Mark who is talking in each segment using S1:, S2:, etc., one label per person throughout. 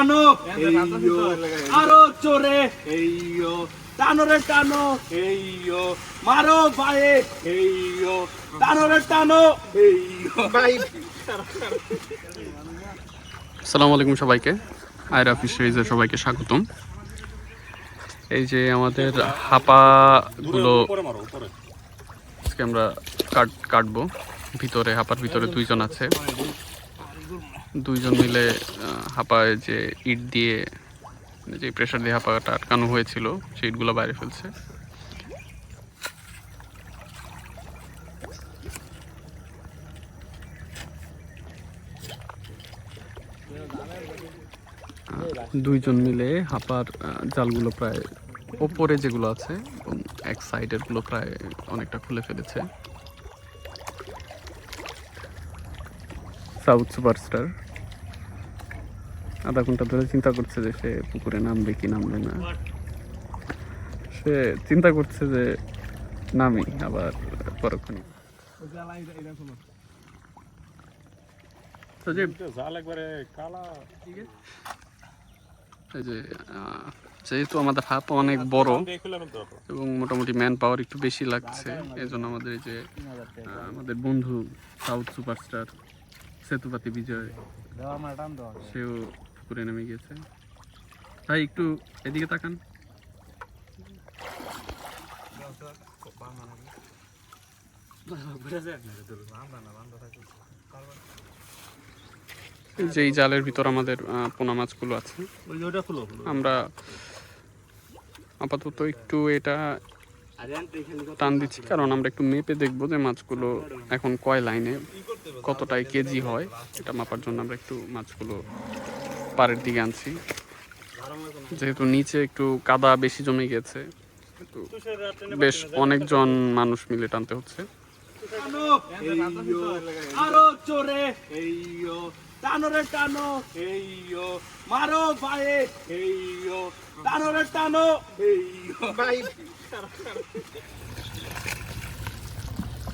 S1: টানো আরও জোরে। এইয়ো টানো রে টানো। এইয়ো মারো এইয়ো টানো রে
S2: আসসালামু আলাইকুম সবাইকে। আয়রা ফিশারিজের সবাইকে স্বাগতম। এই যে আমাদের হাপাগুলো আজকে আমরা কাট কাটবো। ভিতরে হাপার ভিতরে দুইজন আছে। দুইজন মিলে হাপায় যে ইট দিয়ে, যে প্রেশার দিয়ে হাঁপাটা আটকানো হয়েছিল, সেই ইটগুলো বাইরে ফেলছে। দুইজন মিলে হাঁপার জালগুলো প্রায় ওপরে যেগুলো আছে, এবং এক সাইডেরগুলো প্রায় অনেকটা খুলে ফেলেছে। সাউথ সুপারস্টার আধা ঘণ্টা ধরে চিন্তা করছে যে সে পুকুরে নামবে কি নামবে না। সে চিন্তা করছে যে নামি, আবার পরক্ষণে। যেহেতু আমাদের হাত অনেক বড় এবং মোটামুটি ম্যান পাওয়ার একটু বেশি লাগছে এই জন্য আমাদের যে আমাদের বন্ধু সাউথ সুপারস্টার সেতুপাতি বিজয়, সেও পুকুরে নেমে গিয়েছে। ভাই, একটু এদিকে তাকান। যে জালের ভিতর আমাদের পোনা মাছগুলো আছে, আমরা আপাতত একটু এটা টান দিচ্ছি, কারণ আমরা একটু মেপে দেখব যে মাছগুলো এখন কয় লাইনে কতটাই কেজি হয়, এটা মাপার জন্য আমরা একটু মাছগুলো পাড়ের দিকে আনছি। যেহেতু নিচে একটু কাদা বেশি জমে গেছে বেশ অনেকজন মানুষ মিলে টানতে হচ্ছে।
S1: টানো আরও জোরে এইয়ো টানো রে টানো এইয়ো মারো ভাইয়ে এইয়ো টানো রে টানো এইয়ো ভাই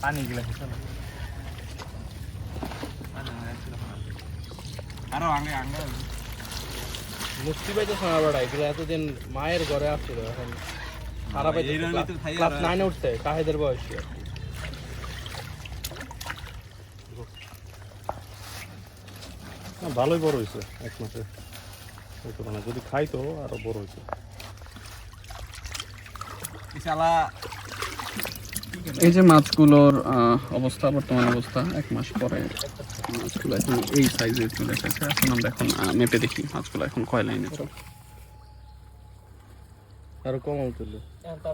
S3: পানি গিলা আরও আগে আগে
S4: মুক্তি পাইতে শোনা বেড়া এগুলো এতদিন মায়ের ঘরে আসছিল এখন খারাপ ক্লাস নাইনে উঠছে কাহেদের বয়সী আর কি।
S3: ভালোই বড় হয়েছে এক মাসে। যদি খাইতো আরও বড় হয়েছে।
S2: এই যে মাছগুলোর অবস্থা বর্তমান অবস্থা এক মাস পরে মাছগুলো এখন এই সাইজে চলে এসেছে। এখন আমরা এখন মেপে দেখি মাছগুলো এখন কয় লাইনে তো
S4: আরও কম তুললো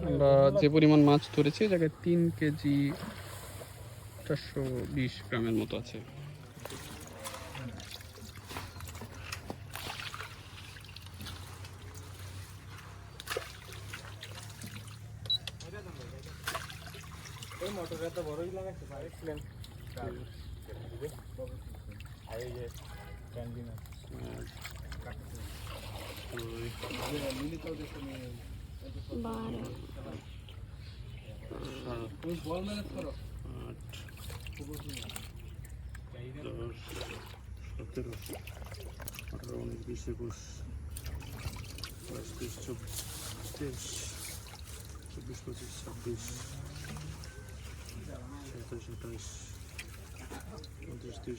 S2: আমরা যে পরিমাণ মাছ ধরেছি জায়গায় তিন কেজি চারশো বিশ গ্রামের মতো আছে।
S3: দশ সতেরো আঠারো উনিশ বিশ একুশ বাইশ তেইশ চব্বিশ তেইশ চব্বিশ পঁচিশ ছাব্বিশ então então, então então